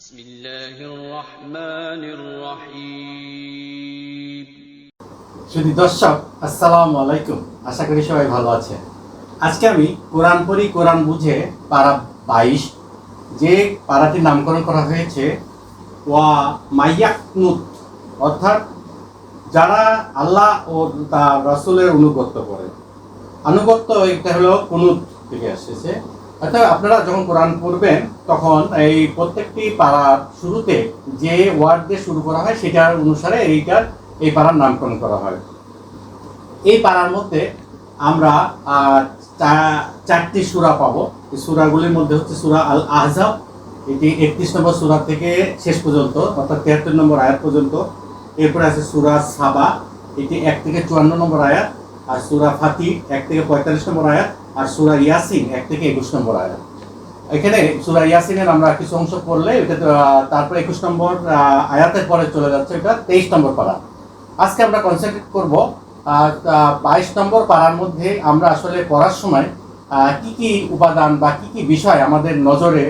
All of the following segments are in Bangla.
بسم الله الرحمن الرحيم শুধু দর্শক আসসালামু আলাইকুম আশা করি সবাই ভালো আছে আজকে আমি কোরআন পড়ি কোরআন বুঝে পাড়া বাইশ যে পাড়াটির নামকরণ করা হয়েছে ওয়া মাইয়াকনুত অর্থাৎ যারা আল্লাহ ও তার রসুলের অনুগত্য করে আনুগত্য এটা হলো কুনুত থেকে এসেছে অর্থাৎ আপনারা যখন কোরআন পড়বেন, তখন এই প্রত্যেকটি পাড়ার শুরুতে যে ওয়ার্ড দিয়ে শুরু করা হয়, সেটার অনুসারে এইটার, এই পাড়ার নামকরণ করা হয়। এই পাড়ার মধ্যে আমরা চারটি সুরা পাবো। এই সুরাগুলির মধ্যে হচ্ছে সুরা আল আহজাব এটি একত্রিশ নম্বর সুরা থেকে শেষ পর্যন্ত, অর্থাৎ তিয়াত্তর নম্বর আয়াত পর্যন্ত। এরপরে আছে সুরা সাবা, এটি এক থেকে চুয়ান্ন নম্বর আয়াত, আর সুরা ফাতি এক থেকে পঁয়তাল্লিশ নম্বর আয়াত। আর সুরা ইয়াসিন, এক থেকে একুশ নম্বর আয়াত। এখানে সুরা ইয়াসিনের আমরা কিছু অংশ পড়লে এটা তারপরে একুশ নম্বর আয়াতের পরে চলে যাচ্ছে এটা তেইশ নম্বর পাড়া আজকে আমরা কনসেন্ট্রেট করব বাইশ নম্বর পাড়ার মধ্যে আমরা আসলে পড়ার সময় কি কি উপাদান বা কি কি বিষয় আমাদের নজরে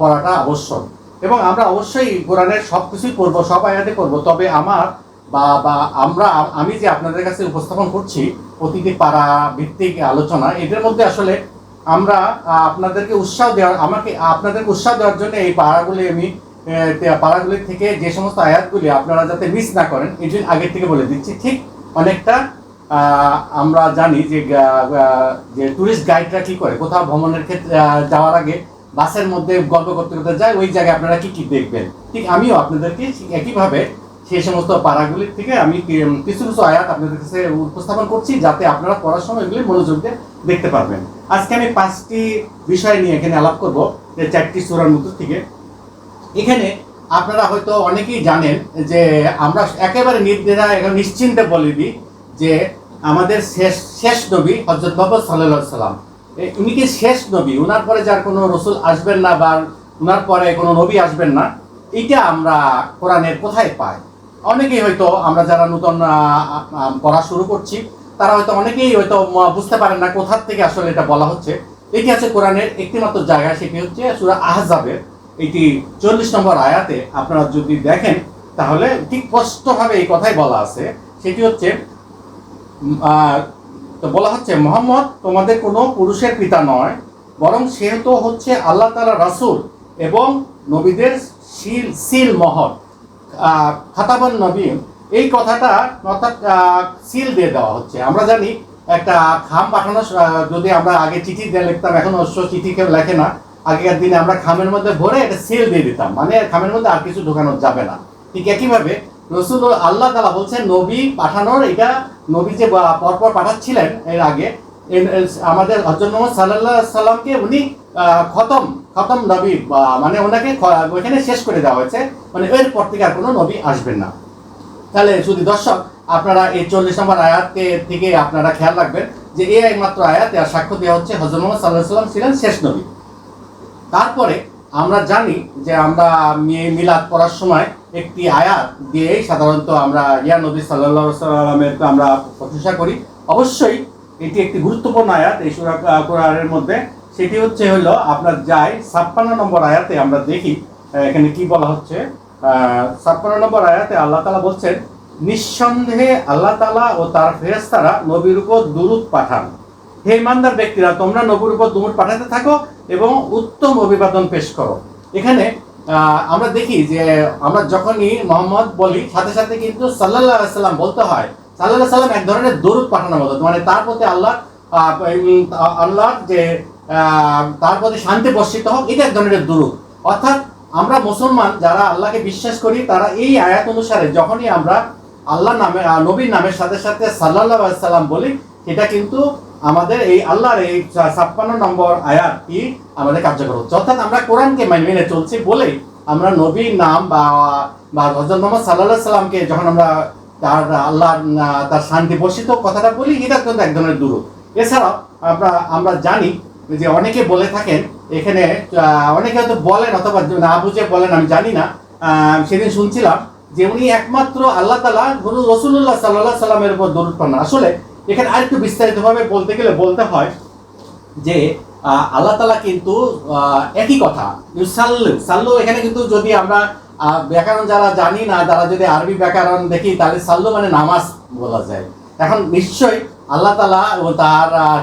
পড়াটা আবশ্যক। এবং আমরা অবশ্যই কোরআনের সব কিছুই পড়ব, সব আয়াতে করব তবে আমার বা বা আমরা, আমি যে আপনাদের কাছে উপস্থাপন করছি, প্রতিটি পাড়া ভিত্তিক আলোচনা, এদের মধ্যে আসলে আমরা আপনাদেরকে উৎসাহ দেওয়ার, আমাকে, আপনাদেরকে উৎসাহ দেওয়ার জন্য এই পাড়াগুলি আমি পাড়াগুলির থেকে যে সমস্ত আয়াতগুলি আপনারা যাতে মিস না করেন এই জন্য আগের থেকে বলে দিচ্ছি। ঠিক অনেকটা আমরা জানি যে যে টুরিস্ট গাইডরা কি করে, কোথাও ভ্রমণের ক্ষেত্রে যাওয়ার আগে বাসের মধ্যে গল্প করতে করতে যায়, ওই জায়গায় আপনারা কি কি দেখবেন? ঠিক আমিও আপনাদেরকে একইভাবে সেই সমস্ত পাড়াগুলির থেকে আমি কিছু কিছু আয়াত আপনাদের কাছে উপস্থাপন করছি যাতে আপনারা পড়ার সময় এগুলি মনোযোগ দিয়ে দেখতে পারবেন। আজকে আমি পাঁচটি বিষয় নিয়ে এখানে আলাপ করব, যে চারটি সুরার মধ্যে থেকে। এখানে আপনারা হয়তো অনেকেই জানেন যে আমরা একেবারে নির্দেরা এখন নিশ্চিন্তে বলে দিই যে আমাদের শেষ শেষ নবী হজরত মোহাম্মদ সাল্লাহ সাল্লাম। উনি কি শেষ নবী? উনার পরে যার কোনো রসুল আসবেন না বা উনার পরে কোনো নবী আসবেন না, এটা আমরা কোরআনের কোথায় পাই? অনেকেই হয়তো আমরা যারা নতুন পড়া শুরু করছি, তারা হয়তো অনেকেই হয়তো বুঝতে পারেন না কোথার থেকে আসলে এটা বলা হচ্ছে। এটি আছে কোরআনের একটিমাত্র জায়গা, সেটি হচ্ছে সুরা আহজাবের এটি চল্লিশ নম্বর আয়াতে। আপনারা যদি দেখেন, তাহলে ঠিক স্পষ্টভাবে এই কথাই বলা আছে। সেটি হচ্ছে তো বলা হচ্ছে, মোহাম্মদ, তোমাদের কোনো পুরুষের পিতা নয়, বরং সে তো হচ্ছে আল্লাহ তালা রাসূল এবং নবীদের সিল সিল মহর। খাতাবান নবী, এই কথাটা অর্থাৎ সিল দিয়ে দেওয়া হচ্ছে। আমরা জানি একটা খাম পাঠানো যদি আমরা আগে চিঠি দিয়ে লিখতাম, এখন অবশ্য চিঠি কেউ লেখে না। আগেকার দিনে আমরা খামের মধ্যে ভরে এটা সিল দিয়ে দিতাম। মানে খামের মধ্যে আর কিছু ঢোকানো যাবে না। ঠিক একইভাবে রসুল আল্লাহ তালা বলছেন, নবী পাঠানোর এটা, নবী যে পরপর পাঠাচ্ছিলেন এর আগে আমাদের হজরত মোহাম্মদ সাল্লাহ সাল্লামকে উনি খতম খতম নবী মানে ওনাকে ওইখানে শেষ করে দেওয়া হয়েছে। মানে এরপর থেকে আর কোনো নবী আসবেন না। তাহলে শুধু দর্শক, আপনারা এই চল্লিশ নম্বর আয়াতকে থেকে আপনারা খেয়াল রাখবেন যে এই একমাত্র আয়াতে আর সাক্ষ্য দেওয়া হচ্ছে হজরত মোহাম্মদ সাল্লাহ সাল্লাম ছিলেন শেষ নবী। তারপরে আমরা জানি যে আমরা মিলাদ পড়ার সময় একটি আয়াত দিয়েই সাধারণত আমরা ইয়া নবী সাল্লাহ সাল্লামের আমরা প্রশংসা করি। অবশ্যই এটি একটি গুরুত্বপূর্ণ আয়াত এই সুরা মধ্যে। সেটি হচ্ছে হলো আপনার যাই ছাপ্পান্ন নম্বর আয়াতে আমরা দেখি এখানে কি বলা হচ্ছে? ছাপ্পান্ন নম্বর আয়াতে আল্লাহ তালা বলছেন, নিঃসন্দেহে আল্লাহ তালা ও তার ফেরেস্তারা নবীর উপর দুরুদ পাঠান। হে ইমানদার ব্যক্তিরা, তোমরা নবীর উপর দুমুট পাঠাতে থাকো এবং উত্তম অভিবাদন পেশ করো। এখানে আমরা দেখি যে, আমরা যখনই মোহাম্মদ বলি, সাথে সাথে কিন্তু সাল্লাহ সাল্লাম বলতে হয় সাল্লাহ সাল্লাম এক ধরনের দরুদ পাঠানোর মতো। মানে তার প্রতি আল্লাহ আল্লাহর যে তার প্রতি শান্তি বর্ষিত হোক, এটা এক ধরনের দরুদ। অর্থাৎ আমরা মুসলমান যারা আল্লাহকে বিশ্বাস করি, তারা এই আয়াত অনুসারে যখনই আমরা আল্লাহ নামে নবীর নামের সাথে সাথে সাল্লাহ সাল্লাম বলি, এটা কিন্তু আমাদের এই আল্লাহর এই ছাপ্পান্ন নম্বর আয়াতটি আমাদের কার্যকর হচ্ছে। অর্থাৎ আমরা কোরআনকে মেনে চলছি বলেই আমরা নবীর নাম বা বা হজরত মোহাম্মদ সাল্লাহ সাল্লামকে যখন আমরা তার আল্লাহ তার শান্তি বর্ষিত কথাটা বলি, এটা কিন্তু এক ধরনের দূর এছাড়াও আমরা আমরা জানি যে অনেকে বলে থাকেন এখানে অনেকে হয়তো বলেন অথবা না বুঝে বলেন আমি জানি না। সেদিন শুনছিলাম যে উনি একমাত্র আল্লাহ তালা গুরু রসুল্লাহ সাল্লাহ সাল্লামের উপর দরুদ পান। আসলে এখানে আরেকটু বিস্তারিতভাবে বলতে গেলে বলতে হয় যে আল্লাহ তালা কিন্তু একই কথা। সাল্লু সাল্লু এখানে কিন্তু যদি আমরা ব্যাকরণ যারা জানি না তারা যদি আরবি ব্যাকরণ দেখি তাহলে সাল্লু মানে নামাজ বলা যায়। এখন নিশ্চয়ই আল্লাহ তালা ও তার আহ,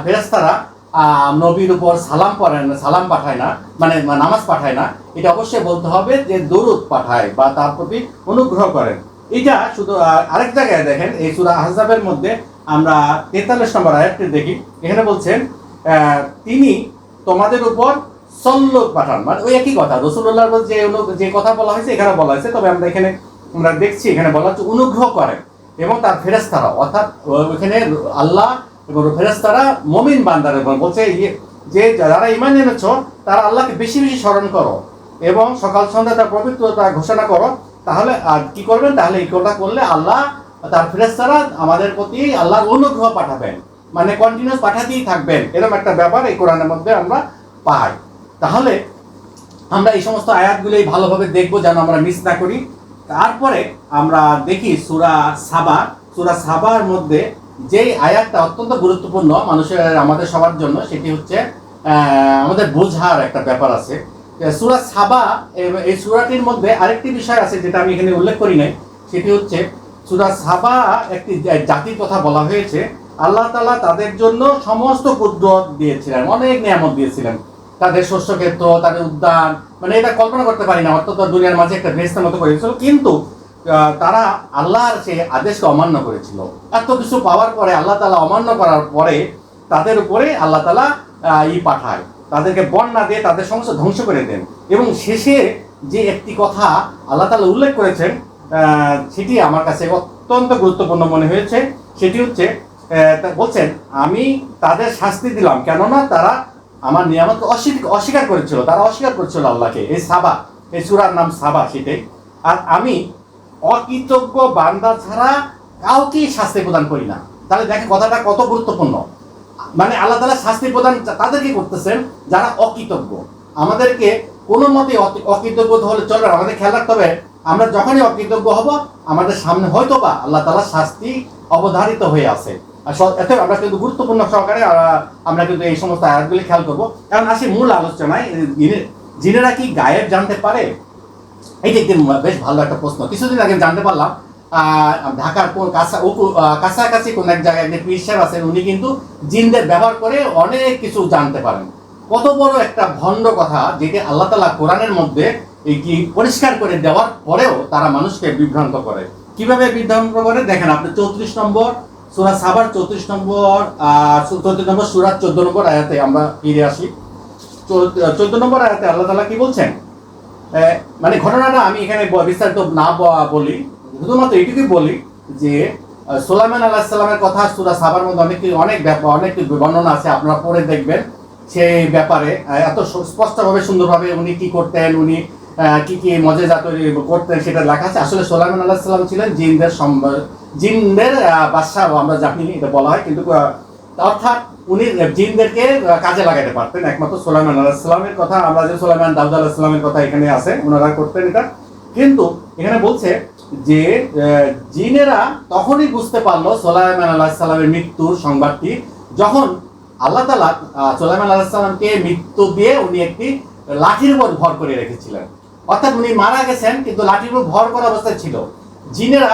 নবীর উপর সালাম পড়েন সালাম পাঠায় না মানে নামাজ পাঠায় না, এটা অবশ্যই বলতে হবে যে দরুদ পাঠায় বা তার প্রতি অনুগ্রহ করেন। এটা শুধু আরেক জায়গায় দেখেন, এই সুরা আহজাবের মধ্যে আমরা তেতাল্লিশ নম্বর আয়াতটি দেখি। এখানে বলছেন তিনি তোমাদের উপর সল্ল পাঠান। মানে ওই একই কথা রসুল্লাহ যে যে কথা বলা হয়েছে, এখানে বলা হয়েছে, তবে আমরা এখানে, আমরা দেখছি, এখানে বলা হচ্ছে, অনুগ্রহ করেন। এবং তার ফেরেস্তারা অর্থাৎ ও- ওখানে আল্লাহ এবং ফেরেস্তারা মমিন বান্দার উপর বলছে, ইয়ে- যে যারা ইমান এনেছ, তারা আল্লাহকে বেশি বেশি স্মরণ করো এবং সকাল সন্ধ্যা তার পবিত্রতা ঘোষণা করো। তাহলে আর কি করবেন? তাহলে এই কথা করলে আল্লাহ, তার ফেরেস্তারা আমাদের প্রতি আল্লাহর অনুগ্রহ পাঠাবেন। মানে কন্টিনিউস পাঠাতেই থাকবেন। এরকম একটা ব্যাপার এই কোরআনের মধ্যে আমরা পাই। তাহলে আমরা এই সমস্ত আয়াতগুলোই ভালোভাবে দেখব যেন আমরা মিস না করি। তারপরে আমরা দেখি সুরা সাবা। সুরা সাবার মধ্যে যে আয়াতটা অত্যন্ত গুরুত্বপূর্ণ মানুষের, আমাদের সবার জন্য, সেটি হচ্ছে আমাদের বোঝার একটা ব্যাপার আছে। সুরা সাবা, এই সুরাটির মধ্যে আরেকটি বিষয় আছে যেটা আমি এখানে উল্লেখ করি নাই। সেটি হচ্ছে, সুরা সাবা একটি জাতির কথা বলা হয়েছে। আল্লাহ তালা তাদের জন্য সমস্ত কুদরত দিয়েছিলেন, অনেক নিয়ামত দিয়েছিলেন। তাদের শস্য ক্ষেত্র, তাদের উদ্যান মানে এটা কল্পনা করতে পারি না অর্থাৎ দুনিয়ার মাঝে একটা ভেস্তের মতো করেছিল কিন্তু তারা আল্লাহর সে আদেশকে অমান্য করেছিল। এত কিছু পাওয়ার পরে আল্লাহ তালা অমান্য করার পরে তাদের উপরে আল্লাহ তালা ই পাঠায়। তাদেরকে বন্যা দিয়ে তাদের সমস্ত ধ্বংস করে দেন। এবং শেষে যে একটি কথা আল্লাহ তালা উল্লেখ করেছেন সেটি আমার কাছে অত্যন্ত গুরুত্বপূর্ণ মনে হয়েছে। সেটি হচ্ছে বলছেন, আমি তাদের শাস্তি দিলাম কেননা তারা আমার নিয়ামতকে অস্বীকার অস্বীকার করেছিল। তারা অস্বীকার করেছিল আল্লাহকে। এই সাবা, এই সুরার নাম সাবা সেটাই। আর আমি অকৃতজ্ঞ বান্দা ছাড়া কাউকেই শাস্তি প্রদান করি না। তাহলে দেখেন কথাটা কত গুরুত্বপূর্ণ। মানে আল্লাহ তালা শাস্তি প্রদান তাদেরকে করতেছেন যারা অকৃতজ্ঞ। আমাদেরকে কোনো মতে অকৃতজ্ঞ হলে চলবে আমাদের খেয়াল রাখতে হবে, আমরা যখনই অকৃতজ্ঞ হব, আমাদের সামনে হয়তো বা আল্লাহ তালা শাস্তি অবধারিত হয়ে আছে। আর এতে আমরা কিন্তু গুরুত্বপূর্ণ সহকারে আমরা কিন্তু এই সমস্ত আয়াতগুলি খেয়াল করব। কারণ আসি মূল আলোচনায়। জিনে- জিনেরা কি গায়েব জানতে পারে? এইটা একদিন বেশ ভালো একটা প্রশ্ন। কিছুদিন আগে জানতে পারলাম ঢাকার কোন কাছা কাছাকাছি কোন এক জায়গায় যে পীর সাহেব আছেন, উনি কিন্তু জিনদের ব্যবহার করে অনেক কিছু জানতে পারেন। কত বড় একটা ভণ্ড কথা যেটি আল্লাহ তালা কোরআনের মধ্যে কি পরিষ্কার করে দেওয়ার পরেও তারা মানুষকে বিভ্রান্ত করে। কীভাবে বিভ্রান্ত করে? দেখেন, আপনি চৌত্রিশ নম্বর সুরা সাবার চৌত্রিশ নম্বর চৌত্রিশ নম্বর সুরা চোদ্দ নম্বর আয়াতে আমরা ফিরে আসি। চোদ্দ নম্বর আয়াতে আল্লাহ তালা কি বলছেন? মানে ঘটনাটা আমি এখানে বিস্তারিত না বলি। শুধুমাত্র এইটুকুই বলি যে আহ, সোলাইমান আল্লাহ সাল্লামের কথা সুরা সাবার মধ্যে অনেক অনেক ব্যাপার অনেক বর্ণনা আছে আপনারা পড়ে দেখবেন সেই ব্যাপারে। এত স্পষ্টভাবে সুন্দরভাবে উনি কি করতেন উনি কি কি মজেজা তৈরি করতেন সেটা লেখা আছে। আসলে সোলাইমান আল্লাহ সাল্লাম ছিলেন জিনদের জিনদের বাদশাহ আমরা জানি এটা বলা হয় কিন্তু অর্থাৎ উনি জিনদেরকে কাজে লাগাতে পারতেন, একমাত্র সোলাইমান আল্লাহ সাল্লামের কথা, আমরা যে সোলাইমান, দাউদ আল্লাহ সাল্লামের কথা এখানে আছে ওনারা করতেন এটা। কিন্তু এখানে বলছে যে জিনেরা তখনই বুঝতে পারল সোলাইমান আল্লাহ সাল্লামের মৃত্যুর সংবাদটি, যখন আল্লাহ তালা সোলাইমান আল্লাহ সাল্লামকে মৃত্যু দিয়ে উনি একটি লাঠির উপর ভর করে রেখেছিলেন। অর্থাৎ উনি মারা গেছেন, কিন্তু লাঠির উপর ভর করা অবস্থায় ছিল। জিনেরা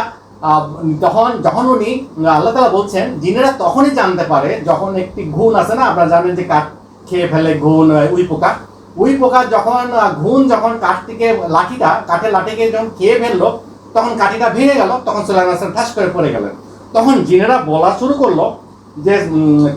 তখন যখন উনি আল্লাহ তালা বলছেন, জিনেরা তখনই জানতে পারে যখন একটি ঘুণ আছে না, আপনারা জানেন যে কাঠ খেয়ে ফেলে ঘুণ উই পোকা। উই পোকা যখন ঘুণ যখন কাঠটিকে, লাঠিটা, কাঠের লাঠিকে যখন খেয়ে ফেলল, তখন কাঠিটা ভেঙে গেল, তখন সুলাইমান আসলাম ঠাস করে পড়ে গেলেন। তখন জিনেরা বলা শুরু করল যে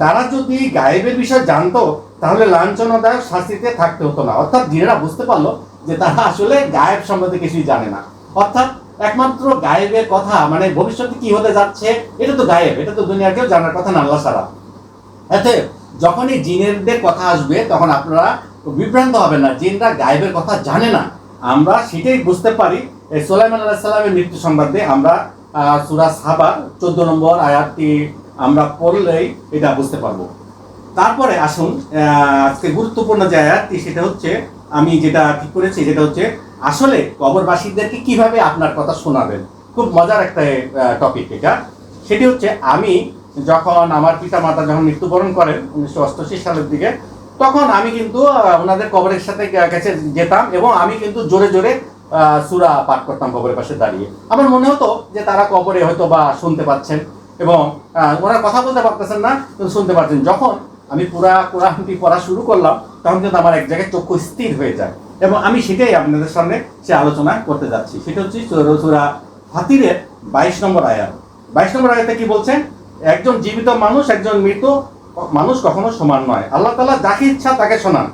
তারা যদি গায়েবের বিষয় জানতো, তাহলে লাঞ্ছনাদায়ক শাস্তিতে থাকতে হতো না। অর্থাৎ জিনেরা বুঝতে পারল যে তারা আসলে গায়েব সম্বন্ধে কিছুই জানে না। অর্থাৎ একমাত্র গায়েবের কথা মানে ভবিষ্যতে কি হতে যাচ্ছে, এটা তো গায়েব, এটা তো দুনিয়ার কেউ জানার কথা না, আল্লাহ সারা এতে যখনই জিনেরদের কথা আসবে, তখন আপনারা বিভ্রান্ত হবেন না, জিনরা গায়েবের কথা জানে না। আমরা সেটাই বুঝতে পারি। সোলাইমান আল্লাহ সাল্লামের মৃত্যু সংবাদে আমরা সূরা সাবার চোদ্দ নম্বর আয়াতটি আমরা পড়লেই এটা বুঝতে পারব। তারপরে আসুন আজকে গুরুত্বপূর্ণ যে আয়াতটি, সেটা হচ্ছে, আমি যেটা ঠিক করেছি যেটা হচ্ছে আসলে কবরবাসীদেরকে কীভাবে আপনার কথা শোনাবেন? খুব মজার একটা টপিক এটা। সেটি হচ্ছে আমি যখন আমার পিতা মাতা যখন মৃত্যুবরণ করেন উনিশশো অষ্টআশি সালের দিকে, তখন আমি কিন্তু ওনাদের কবরের সাথে কাছে যেতাম এবং আমি কিন্তু জোরে জোরে সূরা পাঠ করতাম কবরের পাশে দাঁড়িয়ে। আমার মনে হতো যে তারা কবরে হয়তো বা শুনতে পাচ্ছেন এবং ওনারা কথা বলতে পারতেছেন না, কিন্তু শুনতে পাচ্ছেন যখন আমি পুরা কোরআনটি পড়া শুরু করলাম, তখন কিন্তু আমার এক জায়গায় চক্ষু স্থির হয়ে যায়। এবং আমি সেটাই আপনাদের সামনে সে আলোচনা করতে যাচ্ছি। সেটা হচ্ছে সূরা- ফাতিরের বাইশ নম্বর আয়াত। বাইশ নম্বর আয়াতে কি বলছেন? একজন জীবিত মানুষ, একজন মৃত মানুষ কখনো সমান নয়। আল্লাহ তালা যাকে ইচ্ছা তাকে শোনান।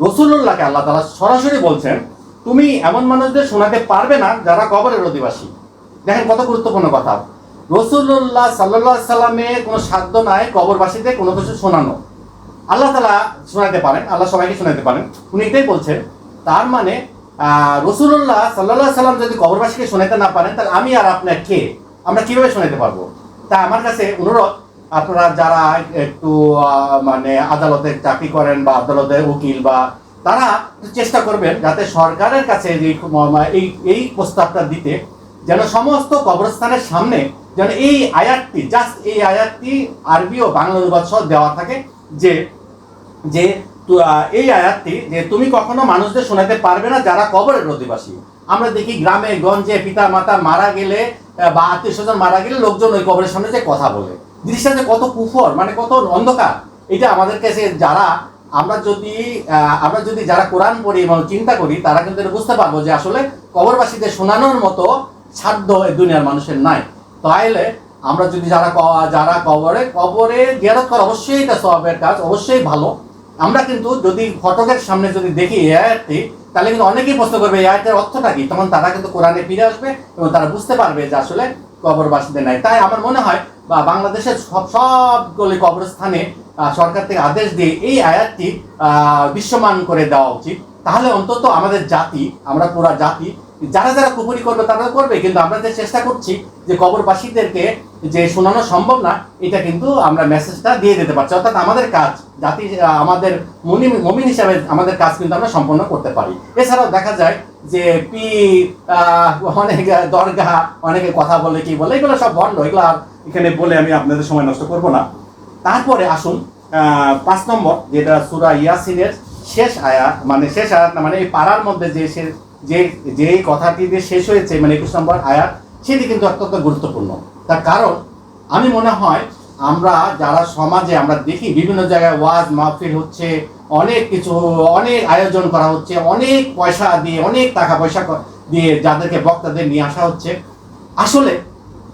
রসুল্লাহকে আল্লাহ তালা সরাসরি বলছেন, তুমি এমন মানুষদের শোনাতে পারবে না যারা কবরের অধিবাসী। দেখেন কত গুরুত্বপূর্ণ কথা। রসুল্লাহ সাল্লাহ সাল্লামের কোনো সাধ্য নাই কবরবাসীদের কোনো কিছু শোনানো। আল্লাহ তালা শোনাতে পারেন, আল্লাহ সবাইকে শোনাতে পারেন। উনি এটাই বলছেন তার মানে রসুল্লাহ সাল্লাহ সাল্লাম যদি কবরবাসীকে শোনাতে না পারেন, তাহলে আমি আর আপনার কে? আমরা কীভাবে শোনাতে পারব? তা আমার কাছে অনুরোধ, আপনারা যারা একটু মানে আদালতে চাকরি করেন বা আদালতের উকিল বা তারা চেষ্টা করবেন যাতে সরকারের কাছে এই এই প্রস্তাবটা দিতে, যেন সমস্ত কবরস্থানের সামনে যেন এই আয়াতটি জাস্ট এই আয়াতটি আরবি ও বাংলা অনুবাদ সহ দেওয়া থাকে, যে যে এই আয়াতটি যে তুমি কখনো মানুষদের শোনাতে পারবে না যারা কবরের অধিবাসী। আমরা দেখি গ্রামে, গঞ্জে পিতা মাতা মারা গেলে বা আত্মীয় স্বজন মারা গেলে লোকজন ওই কবরের সামনে যে কথা বলে। জিনিসটা যে কত কুফর মানে কত অন্ধকার। এটা আমাদের কাছে যারা, আমরা যদি আমরা যদি যারা কোরআন পড়ি এবং চিন্তা করি, তারা কিন্তু এটা বুঝতে পারব যে আসলে কবরবাসীদের শোনানোর মতো সাধ্য এই দুনিয়ার মানুষের নাই। তাইলে আমরা যদি যারা যারা কবরে কবরে জিয়ারত করা অবশ্যই এটা সবের কাজ, অবশ্যই ভালো। আমরা কিন্তু যদি ফটকের সামনে যদি দেখি এই আয়াতটি তাহলে কিন্তু অনেকেই প্রশ্ন করবে এই আয়াতের অর্থটা কি? তখন তারা কিন্তু কোরআনে ফিরে আসবে এবং তারা বুঝতে পারবে যে আসলে কবরবাসীদের নাই। তাই আমার মনে হয়, বা বাংলাদেশের সব, সবগুলি কবরস্থানে সরকার থেকে আদেশ দিয়ে এই আয়াতটি বিশ্বমান করে দেওয়া উচিত। তাহলে অন্তত আমাদের জাতি, আমরা পুরা জাতি, যারা যারা কুপুরি করবে তারা করবে। কিন্তু আমরা যে চেষ্টা করছি যে কবরবাসীদেরকে যে শোনানো সম্ভব না, এটা কিন্তু আমরা মেসেজটা দিয়ে দিতে পারছি। অর্থাৎ আমাদের কাজ, জাতি আমাদের মনি, মমিন হিসাবে আমাদের কাজ কিন্তু আমরা সম্পন্ন করতে পারি। এছাড়াও দেখা যায় যে পি অনেক দরগা, অনেকে কথা বলে, কি বলে, এগুলো সব বন্ধ, এগুলো এখানে বলে আমি আপনাদের সময় নষ্ট করব না। তারপরে আসুন পাঁচ নম্বর, যেটা সুরা ইয়াসিনের শেষ আয়াত মানে শেষ আয়াত না মানে এই পাড়ার মধ্যে যে যে যে কথাটি দিয়ে শেষ হয়েছে মানে একুশ নম্বর আয়াত, সেটি কিন্তু অত্যন্ত গুরুত্বপূর্ণ। তার কারণ, আমি মনে হয় আমরা যারা সমাজে আমরা দেখি বিভিন্ন জায়গায় ওয়াজ মাহফিল হচ্ছে, অনেক কিছু, অনেক আয়োজন করা হচ্ছে, অনেক পয়সা দিয়ে, অনেক টাকা পয়সা দিয়ে যাদেরকে বক্তাদের নিয়ে আসা হচ্ছে। আসলে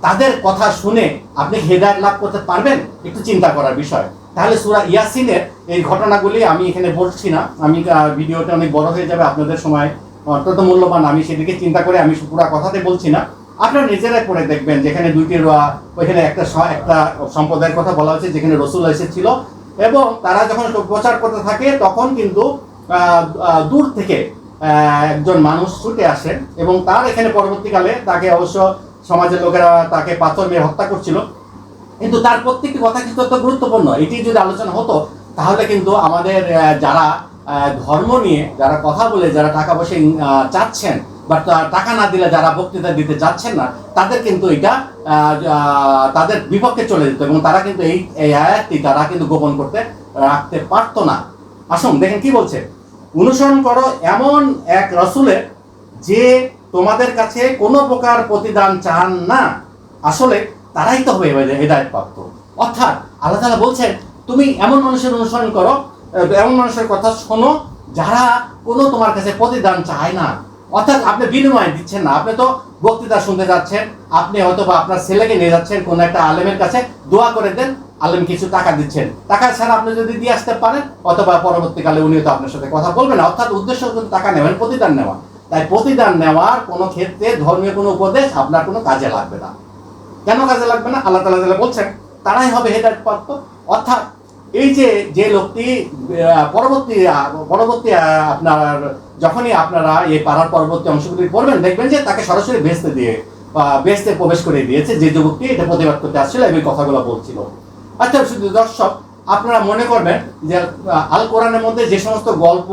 তাদের কথা শুনে আপনি হেদায়ত লাভ করতে পারবেন? একটু চিন্তা করার বিষয়। তাহলে সুরা ইয়াসিনের এই ঘটনাগুলি আমি এখানে বলছি না। আমি ভিডিওটা অনেক বড় হয়ে যাবে আপনাদের সময়। অত্যন্ত মূল্যবান। আমি সেদিকে চিন্তা করে আমি পুরো কথাতে বলছি না। আপনারা নিজেরা করে দেখবেন যেখানে দুইটি রোয়া, ওইখানে একটা একটা সম্প্রদায়ের কথা বলা হয়েছে, যেখানে রসুল এসেছিল। এবং তারা যখন প্রচার করতে থাকে, তখন কিন্তু দূর থেকে একজন মানুষ ছুটে আসে এবং তার এখানে পরবর্তীকালে তাকে অবশ্য সমাজের লোকেরা তাকে পাথর মেরে হত্যা করছিল। কিন্তু তার প্রত্যেকটি কথা কিন্তু অত্যন্ত গুরুত্বপূর্ণ। এটি যদি আলোচনা হতো, তাহলে কিন্তু আমাদের যারা ধর্ম নিয়ে, যারা কথা বলে, যারা টাকা পয়সা চাচ্ছেন বা টাকা না দিলে যারা বক্তৃতা দিতে যাচ্ছেন না, তাদের কিন্তু এটা তাদের বিপক্ষে চলে যেত এবং তারা কিন্তু এই এই আয়াতটি তারা কিন্তু গোপন করতে রাখতে পারতো না। আসুন, দেখেন কি বলছে? অনুসরণ করো এমন এক রসুলের যে তোমাদের কাছে কোনো প্রকার প্রতিদান চান না। আসলে তারাই তো হয়ে হেদায়ত প্রাপ্ত। অর্থাৎ আল্লাহ তাআলা বলছেন, তুমি এমন মানুষের অনুসরণ করো, এমন মানুষের কথা শোনো যারা কোনো তোমার কাছে প্রতিদান চায় না। অর্থাৎ আপনি বিনিময় দিচ্ছেন না, আপনি তো বক্তৃতা শুনতে যাচ্ছেন, আপনি হয়তো বা আপনার ছেলেকে নিয়ে যাচ্ছেন কোন একটা আলেমের কাছে, দোয়া করে দেন, আলেম কিছু টাকা দিচ্ছেন। টাকা ছাড়া আপনি যদি দিয়ে আসতে পারেন, অথবা পরবর্তীকালে উনিও তো আপনার সাথে কথা বলবেন অর্থাৎ উদ্দেশ্য কিন্তু টাকা নেবেন প্রতিদান নেওয়া। তাই প্রতিদান নেওয়ার কোনো ক্ষেত্রে ধর্মীয় কোনো উপদেশ আপনার কোনো কাজে লাগবে না। কেন কাজে লাগবে না? আল্লাহ তালা বলছেন, তারাই হবে হেদায়ত প্রাপ্ত। অর্থাৎ এই যে যে লোকটি পরবর্তী পরবর্তী আপনার, যখনই আপনারা এই পাড়ার পরবর্তী অংশগুলি পড়বেন, দেখবেন যে তাকে সরাসরি বেসতে দিয়ে বেসতে প্রবেশ করে দিয়েছে যে যুবকটি এটা প্রতিবাদ করতে আসছিল এবং কথাগুলো বলছিল। আচ্ছা শুধু দর্শক, আপনারা মনে করবেন যে আল কোরআনের মধ্যে যে সমস্ত গল্প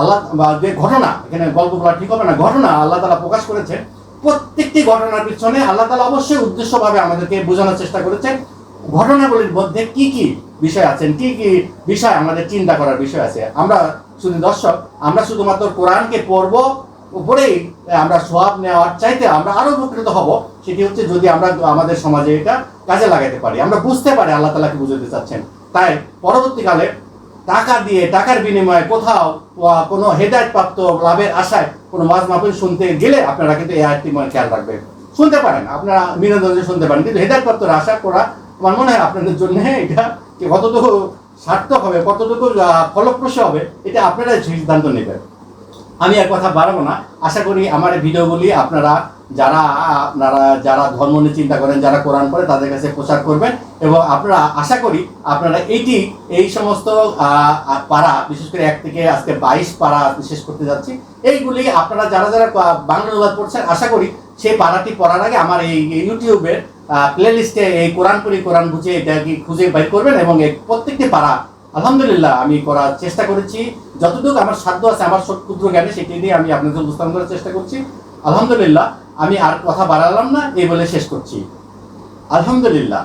আল্লাহ, বা যে ঘটনা, এখানে গল্প বলা ঠিক হবে না, ঘটনা আল্লাহ তালা প্রকাশ করেছেন, প্রত্যেকটি ঘটনার পিছনে আল্লাহ তালা অবশ্যই উদ্দেশ্যভাবে আমাদেরকে বোঝানোর চেষ্টা করেছেন। ঘটনাগুলির মধ্যে কি কি বিষয় আছেন, কি কি বিষয় আমাদের চিন্তা করার বিষয় আছে? আমরা শুধু দর্শক, আমরা শুধুমাত্র কোরআনকে পড়ব, উপরেই আমরা সোয়াব নেওয়ার চাইতে আমরা আরও উপকৃত হব, সেটি হচ্ছে যদি আমরা আমাদের সমাজে এটা কাজে লাগাতে পারি। আমরা বুঝতে পারি আল্লাহ তালাকে বুঝতে চাচ্ছেন। তাই পরবর্তীকালে টাকা দিয়ে, টাকার বিনিময়ে কোথাও কোনো হেদায়ত প্রাপ্ত লাভের আশায় কোনো মাছ মাহফিল শুনতে গেলে আপনারা কিন্তু এই আয়টি মনে খেয়াল রাখবেন। শুনতে পারেন, আপনারা বিনোদনে শুনতে পারেন, কিন্তু হেদায়ত প্রাপ্তর আশা করা আমার মনে হয় আপনাদের জন্য এটা কতটুকু সার্থক হবে, কতটুকু ফলপ্রসূ হবে, এটা আপনারা সিদ্ধান্ত নেবেন। আমি আর কথা বাড়াবো না। আশা করি আমার ভিডিওগুলি আপনারা যারা আপনারা যারা ধর্ম নিয়ে চিন্তা করেন, যারা কোরআন পড়ে, তাদের কাছে প্রচার করবেন এবং আপনারা, আশা করি আপনারা এইটি এই সমস্ত পাড়া, বিশেষ করে এক থেকে আজকে বাইশ পাড়া শেষ করতে যাচ্ছি, এইগুলি আপনারা যারা যারা বাংলা অনুবাদ পড়ছেন, আশা করি সেই পাড়াটি পড়ার আগে আমার এই ইউটিউবের প্লে লিস্টে এই কোরআন পড়ি কোরআন বুঝে এটা কি খুঁজে বাইর করবেন এবং প্রত্যেকটি পাড়া আলহামদুলিল্লাহ, আমি করার চেষ্টা করেছি। যতটুকু আমার সাধ্য আছে, আমার ক্ষুদ্র জ্ঞানে সেটি দিয়ে আমি আপনাদের উপস্থাপন করার চেষ্টা করছি। আলহামদুলিল্লাহ, আমি আর কথা বাড়ালাম না, এই বলে শেষ করছি। আলহামদুলিল্লাহ।